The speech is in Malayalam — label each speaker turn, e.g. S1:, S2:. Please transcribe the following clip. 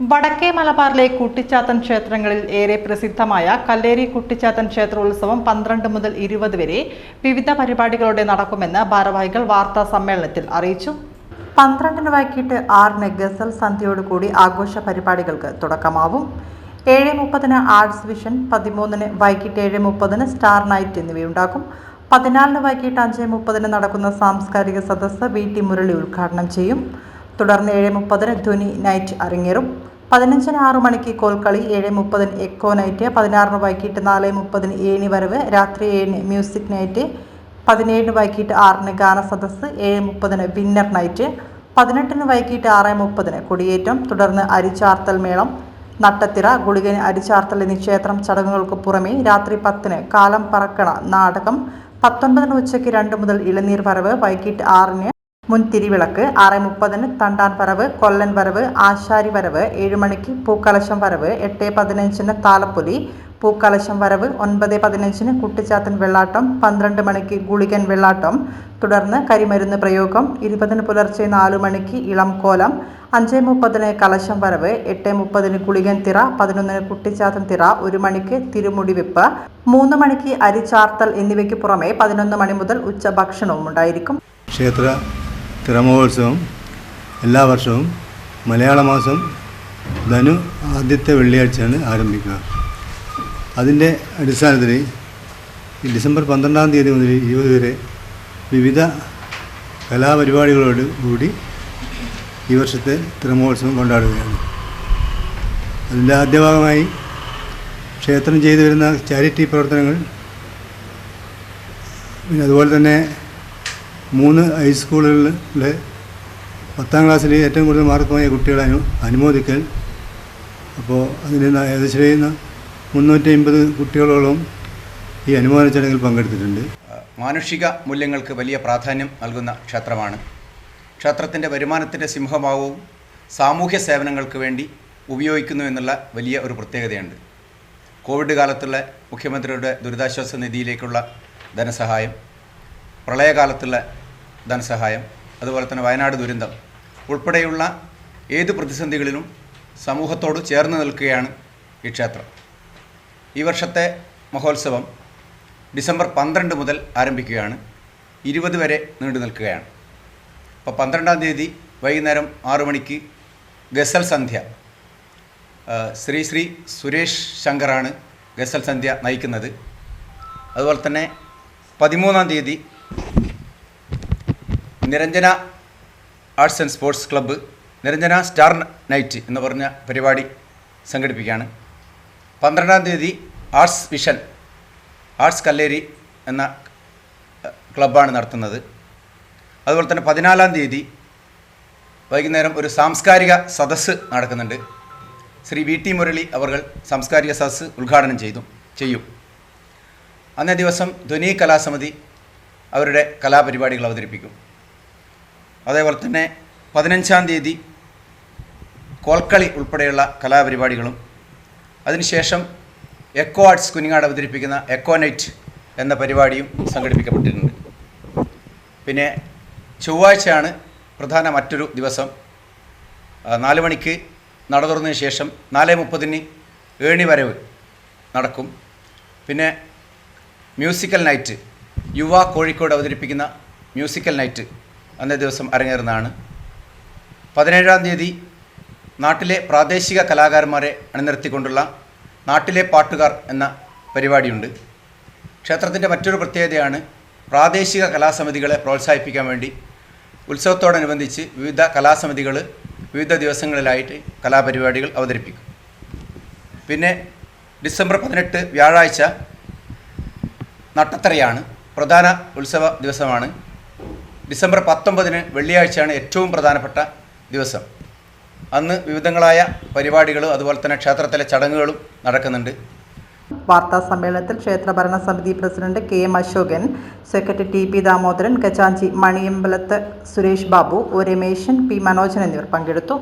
S1: വടക്കേ മലബാറിലെ കുട്ടിച്ചാത്തൻ ക്ഷേത്രങ്ങളിൽ ഏറെ പ്രസിദ്ധമായ കല്ലേരി കുട്ടിച്ചാത്തൻ ക്ഷേത്രോത്സവം പന്ത്രണ്ട് മുതൽ ഇരുപത് വരെ വിവിധ പരിപാടികളോടെ നടക്കുമെന്ന് ഭാരവാഹികൾ വാർത്താ സമ്മേളനത്തിൽ അറിയിച്ചു. പന്ത്രണ്ടിന് വൈകിട്ട് ആറിന് ഗസൽ സന്ധ്യയോടുകൂടി ആഘോഷ പരിപാടികൾക്ക് തുടക്കമാവും. ഏഴ് മുപ്പതിന് ആർട്സ് വിഷൻ പതിമൂന്നിന് വൈകിട്ട് ഏഴ് മുപ്പതിന് സ്റ്റാർ നൈറ്റ് എന്നിവയുണ്ടാകും. പതിനാലിന് വൈകിട്ട് അഞ്ച് മുപ്പതിന് നടക്കുന്ന സാംസ്കാരിക സദസ്സ് വി ടി മുരളി ഉദ്ഘാടനം ചെയ്യും. തുടർന്ന് ഏഴ് മുപ്പതിന് ധ്വനി നൈറ്റ് അരങ്ങേറും. പതിനഞ്ചിന് ആറ് മണിക്ക് കോൽക്കളി ഏഴ് മുപ്പതിന് എക്കോ നൈറ്റ് പതിനാറിന് വൈകിട്ട് നാല് മുപ്പതിന് ഏണി വരവ് രാത്രി ഏഴിന് മ്യൂസിക് നൈറ്റ് പതിനേഴിന് വൈകിട്ട് ആറിന് ഗാന സദസ് ഏഴ് മുപ്പതിന് വിന്നർ നൈറ്റ് പതിനെട്ടിന് വൈകിട്ട് ആറ് മുപ്പതിന് കൊടിയേറ്റം തുടർന്ന് അരിച്ചാർത്തൽ മേളം നട്ടത്തിറ ഗുളികന് അരിച്ചാർത്തൽ എന്നീ ക്ഷേത്രം ചടങ്ങുകൾക്ക് പുറമേ രാത്രി പത്തിന് കാലം പറക്കണ നാടകം പത്തൊൻപതിന് ഉച്ചയ്ക്ക് രണ്ട് മുതൽ ഇളനീർ വരവ് വൈകിട്ട് ആറിന് മുൻ തിരിവിളക്ക് ആറ് മുപ്പതിന് തണ്ടാൻ വരവ് കൊല്ലൻ വരവ് ആശാരി വരവ് ഏഴ് മണിക്ക് പൂക്കലശം വരവ് എട്ട് പതിനഞ്ചിന് താലപ്പൊലി പൂക്കലശം വരവ് ഒൻപത് പതിനഞ്ചിന് കുട്ടിച്ചാത്തൻ വെള്ളാട്ടം പന്ത്രണ്ട് മണിക്ക് ഗുളികൻ വെള്ളാട്ടം തുടർന്ന് കരിമരുന്ന് പ്രയോഗം ഇരുപതിന് പുലർച്ചെ നാല് മണിക്ക് ഇളം കോലം അഞ്ച് മുപ്പതിന് കലശം വരവ് എട്ട് മുപ്പതിന് ഗുളികൻ തിറ പതിനൊന്നിന് കുട്ടിച്ചാത്തൻ തിറ ഒരു മണിക്ക് തിരുമുടി വെപ്പ് മൂന്ന് മണിക്ക് അരിച്ചാർത്തൽ എന്നിവയ്ക്ക് പുറമെ പതിനൊന്ന് മണി മുതൽ ഉച്ച ഭക്ഷണവും ഉണ്ടായിരിക്കും
S2: ക്ഷേത്ര തിറമഹോത്സവം എല്ലാ വർഷവും മലയാള മാസം ധനു ആദ്യത്തെ വെള്ളിയാഴ്ചയാണ് ആരംഭിക്കുക. അതിന്റെ അടിസ്ഥാനത്തിൽ ഡിസംബർ പന്ത്രണ്ടാം തീയതി മുതൽ ഇരുപത് വരെ വിവിധ കലാപരിപാടികളോട് കൂടി ഈ വർഷത്തെ തിരമഹോത്സവം കൊണ്ടാടുകയാണ്. അതിന്റെ ആദ്യ ഭാഗമായി ക്ഷേത്രം ചെയ്തു വരുന്ന ചാരിറ്റി പ്രവർത്തനങ്ങൾ പിന്നെ അതുപോലെ തന്നെ മൂന്ന് ഹൈസ്കൂളുകളിലെ പത്താം ക്ലാസ്സിൽ ഏറ്റവും കൂടുതൽ മാർക്ക് വാങ്ങിയ കുട്ടികളെ അനു അനുമോദിക്കൽ. അപ്പോൾ അതിന് ഏകദേശം മുന്നൂറ്റി അമ്പത് കുട്ടികളോളം ഈ അനുമോദന ചടങ്ങിൽ പങ്കെടുത്തിട്ടുണ്ട്.
S3: മാനുഷിക മൂല്യങ്ങൾക്ക് വലിയ പ്രാധാന്യം നൽകുന്ന ക്ഷേത്രമാണ്. ക്ഷേത്രത്തിന്റെ വരുമാനത്തിന്റെ സിംഹഭാവവും സാമൂഹ്യ സേവനങ്ങൾക്ക് വേണ്ടി ഉപയോഗിക്കുന്നു എന്നുള്ള വലിയ ഒരു പ്രത്യേകതയുണ്ട്. കോവിഡ് കാലത്തുള്ള മുഖ്യമന്ത്രിയുടെ ദുരിതാശ്വാസ നിധിയിലേക്കുള്ള ധനസഹായം പ്രളയകാലത്തുള്ള ധനസഹായം അതുപോലെ തന്നെ വയനാട് ദുരന്തം ഉൾപ്പെടെയുള്ള ഏത് പ്രതിസന്ധികളിലും സമൂഹത്തോട് ചേർന്ന് നിൽക്കുകയാണ് ഈ ക്ഷേത്രം. ഈ വർഷത്തെ മഹോത്സവം ഡിസംബർ പന്ത്രണ്ട് മുതൽ ആരംഭിക്കുകയാണ്. ഇരുപത് വരെ നീണ്ടു നിൽക്കുകയാണ്. അപ്പോൾ പന്ത്രണ്ടാം തീയതി വൈകുന്നേരം ആറു മണിക്ക് ഗസൽ സന്ധ്യ. ശ്രീ ശ്രീ സുരേഷ് ശങ്കറാണ് ഗസൽ സന്ധ്യ നയിക്കുന്നത്. അതുപോലെ തന്നെ പതിമൂന്നാം തീയതി Niranjana arts and sports club Niranjana star night എന്ന് പറഞ്ഞ പരിപാടി സംഘടിപ്പിക്കുകയാണ്. പന്ത്രണ്ടാം തീയതി ആർട്സ് വിഷൻ ആർട്സ് കല്ലേരി എന്ന ക്ലബ്ബാണ് നടത്തുന്നത്. അതുപോലെ തന്നെ പതിനാലാം തീയതി വൈകുന്നേരം ഒരു സാംസ്കാരിക സദസ്സ് നടക്കുന്നുണ്ട്. ശ്രീ വി ടി മുരളി അവർ സാംസ്കാരിക സദസ്സ് ഉദ്ഘാടനം ചെയ്തു ചെയ്യും. അന്നേ ദിവസം ധ്വനി കലാസമിതി അവരുടെ കലാപരിപാടികൾ അവതരിപ്പിക്കും. അതേപോലെ തന്നെ പതിനഞ്ചാം തീയതി കോൽക്കളി ഉൾപ്പെടെയുള്ള കലാപരിപാടികളും അതിനുശേഷം എക്കോ ആർട്സ് കുഞ്ഞുങ്ങാട് അവതരിപ്പിക്കുന്ന എക്കോ നൈറ്റ് എന്ന പരിപാടിയും സംഘടിപ്പിക്കപ്പെട്ടിട്ടുണ്ട്. പിന്നെ ചൊവ്വാഴ്ചയാണ് പ്രധാന മറ്റൊരു ദിവസം. നാല് മണിക്ക് നട തുറന്നതിന് ശേഷം നാല് മുപ്പതിന് ഏണി വരവ് നടക്കും. പിന്നെ മ്യൂസിക്കൽ നൈറ്റ് യുവ കോഴിക്കോട് അവതരിപ്പിക്കുന്ന മ്യൂസിക്കൽ നൈറ്റ് അന്നേ ദിവസം അരങ്ങേറുന്നതാണ്. പതിനേഴാം തീയതി നാട്ടിലെ പ്രാദേശിക കലാകാരന്മാരെ അണിനിർത്തിക്കൊണ്ടുള്ള നാട്ടിലെ പാട്ടുകാർ എന്ന പരിപാടിയുണ്ട്. ക്ഷേത്രത്തിന്റെ മറ്റൊരു പ്രത്യേകതയാണ് പ്രാദേശിക കലാസമിതികളെ പ്രോത്സാഹിപ്പിക്കാൻ വേണ്ടി ഉത്സവത്തോടനുബന്ധിച്ച് വിവിധ കലാസമിതികൾ വിവിധ ദിവസങ്ങളിലായിട്ട് കലാപരിപാടികൾ അവതരിപ്പിക്കും. പിന്നെ ഡിസംബർ പതിനെട്ട് വ്യാഴാഴ്ച നട്ടത്തറയാണ് പ്രധാന ഉത്സവ ദിവസമാണ്. ഡിസംബർ പത്തൊമ്പതിന് വെള്ളിയാഴ്ചയാണ് ഏറ്റവും പ്രധാനപ്പെട്ട ദിവസം. അന്ന് വിവിധങ്ങളായ പരിപാടികളും അതുപോലെ തന്നെ ക്ഷേത്രത്തിലെ ചടങ്ങുകളും നടക്കുന്നുണ്ട്.
S1: വാർത്താ സമ്മേളനത്തിൽ ക്ഷേത്ര ഭരണസമിതി president K M Ashokan secretary T P Damodaran ഖജാഞ്ചി Maniyambalath Suresh Babu O Rameshan P Manojan എന്നിവർ പങ്കെടുത്തു.